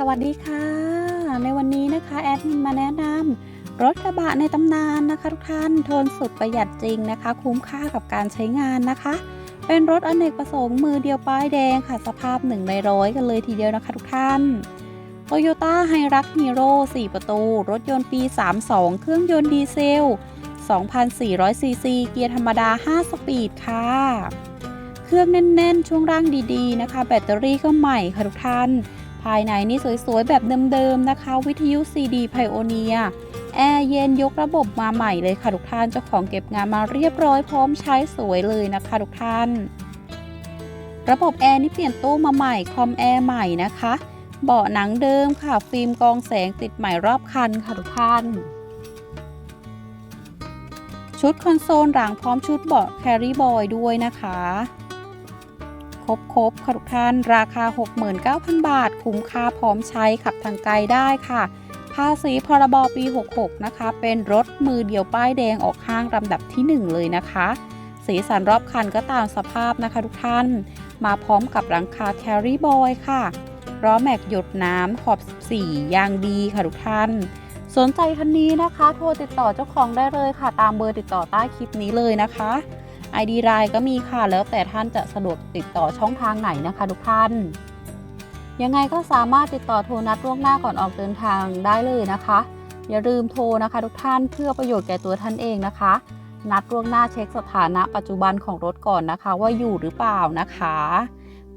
สวัสดีค่ะ ในวันนี้นะคะแอดมินมาแนะนำรถกระบะในตำนานนะคะทุกท่านทนสุดประหยัดจริงนะคะ คุ้มค่ากับการใช้งานนะคะ เป็นรถอเนกประสงค์มือเดียวป้ายแดงค่ะ สภาพหนึ่งในร้อยกันเลยทีเดียวนะคะทุกท่าน Toyota h i r u x Hero 4 ประตู รถยนต์ปี 32 เครื่องยนต์ดีเซล 2,400 ซีซี เกียร์ธรรมดา 5 สปีดค่ะ เครื่องแน่น ๆ ช่วงร่างดีๆนะคะ แบตเตอรี่ก็ใหม่ค่ะทุกท่าน ภายในนี่สวยๆ แบบเดิมๆนะคะ วิทยุ CD Pioneer แอร์เย็นยกระบบมาใหม่เลยค่ะทุกท่านเจ้าของเก็บงานมาเรียบร้อยพร้อมใช้สวยเลยนะคะทุกท่าน ระบบแอร์นี่เปลี่ยนตู้มาใหม่คอมแอร์ใหม่นะคะ เบาะหนังเดิมค่ะ ฟิล์มกองแสงติดใหม่รอบคันค่ะทุกท่านชุดคอนโซลหลังพร้อมชุดเบาะแคริบอยด้วยนะคะ ครบครบค่ะทุกท่าน ราคา 69,000 บาท คุ้มค่าพร้อมใช้ขับทางไกลได้ค่ะ ภาษีพรบปี 66 นะคะ เป็นรถมือเดียวป้ายแดงออกห้างลำดับที่ 1 เลยนะคะ สีสันรอบคันก็ตามสภาพนะคะทุกท่าน มาพร้อมกับหลังคาแคริบอยค่ะล้อแม็กหยดน้ำขอบ 14 ยางดีค่ะทุกท่านสนใจคันนี้นะคะ โทรติดต่อเจ้าของได้เลยค่ะ ตามเบอร์ติดต่อใต้คลิปนี้เลยนะคะ ID ไลน์ก็มีค่ะ แล้วแต่ท่านจะสะดวกติดต่อช่องทางไหนนะคะ ทุกท่าน ยังไงก็สามารถติดต่อโทรนัดล่วงหน้าก่อนออกเดินทางได้เลยนะคะ อย่าลืมโทรนะคะ ทุกท่านเพื่อประโยชน์แก่ตัวท่านเองนะคะ นัดล่วงหน้าเช็คสถานะปัจจุบันของรถก่อนนะคะ ว่าอยู่หรือเปล่านะคะ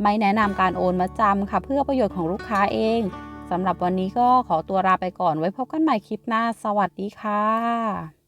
ไม่แนะนำการโอนมาจำค่ะ เพื่อประโยชน์ของลูกค้าเองสำหรับวันนี้ก็ขอตัวลาไปก่อนไว้พบกันใหม่คลิปหน้า สวัสดีค่ะ